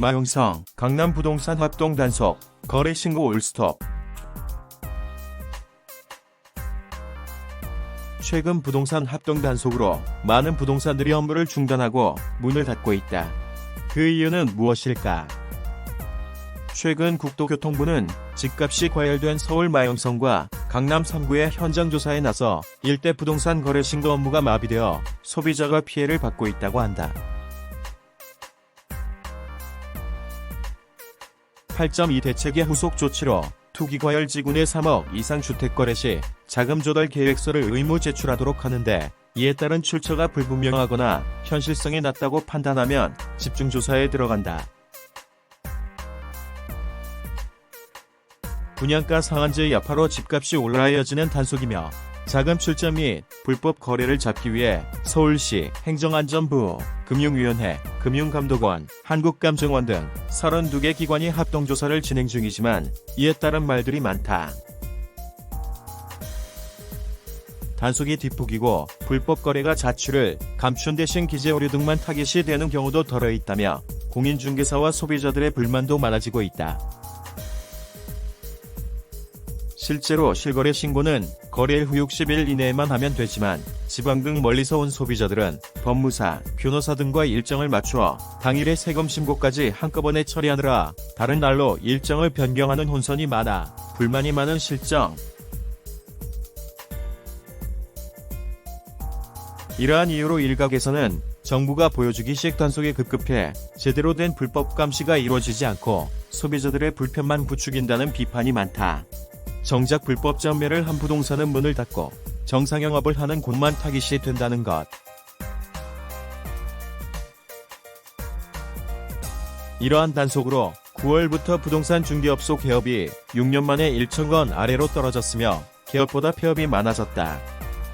마용성, 강남 부동산 합동 단속, 거래 신고 올스톱. 최근 부동산 합동 단속으로 많은 부동산들이 업무를 중단하고 문을 닫고 있다. 그 이유는 무엇일까? 최근 국토교통부는 집값이 과열된 서울 마영성과 강남 3구의 현장 조사에 나서 일대 부동산 거래 신고 업무가 마비되어 소비자가 피해를 받고 있다고 한다. 8.2 대책의 후속 조치로 투기 과열 지구내 3억 이상 주택 거래 시 자금 조달 계획서를 의무 제출하도록 하는데 이에 따른 출처가 불분명하거나 현실성이 낮다고 판단하면 집중 조사에 들어간다. 분양가 상한제 여파로 집값이 올라야지는 단속이며 자금 출자 및 불법 거래를 잡기 위해 서울시 행정안전부, 금융위원회, 금융감독원, 한국감정원 등 32개 기관이 합동조사를 진행 중이지만 이에 따른 말들이 많다. 단속이 뒷북이고 불법 거래가 자취를 감춘 대신 기재 오류 등만 타깃이 되는 경우도 덜어 있다며 공인중개사와 소비자들의 불만도 많아지고 있다. 실제로 실거래 신고는 거래일 후 60일 이내에만 하면 되지만 지방 등 멀리서 온 소비자들은 법무사, 변호사 등과 일정을 맞추어 당일에 세금 신고까지 한꺼번에 처리하느라 다른 날로 일정을 변경하는 혼선이 많아 불만이 많은 실정. 이러한 이유로 일각에서는 정부가 보여주기식 단속에 급급해 제대로 된 불법 감시가 이루어지지 않고 소비자들의 불편만 부추긴다는 비판이 많다. 정작 불법 전매를 한 부동산은 문을 닫고 정상 영업을 하는 곳만 타깃이 된다는 것. 이러한 단속으로 9월부터 부동산 중개업소 개업이 6년 만에 1천 건 아래로 떨어졌으며 개업보다 폐업이 많아졌다.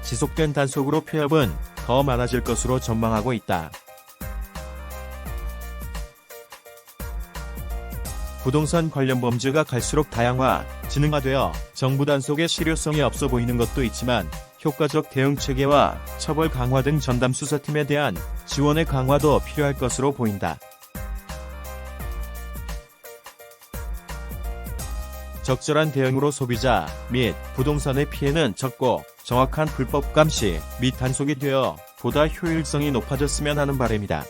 지속된 단속으로 폐업은 더 많아질 것으로 전망하고 있다. 부동산 관련 범죄가 갈수록 다양화, 진흥화되어 정부 단속의 실효성이 없어 보이는 것도 있지만 효과적 대응 체계와 처벌 강화 등 전담 수사팀에 대한 지원의 강화도 필요할 것으로 보인다. 적절한 대응으로 소비자 및 부동산의 피해는 적고 정확한 불법 감시 및 단속이 되어 보다 효율성이 높아졌으면 하는 바람이다.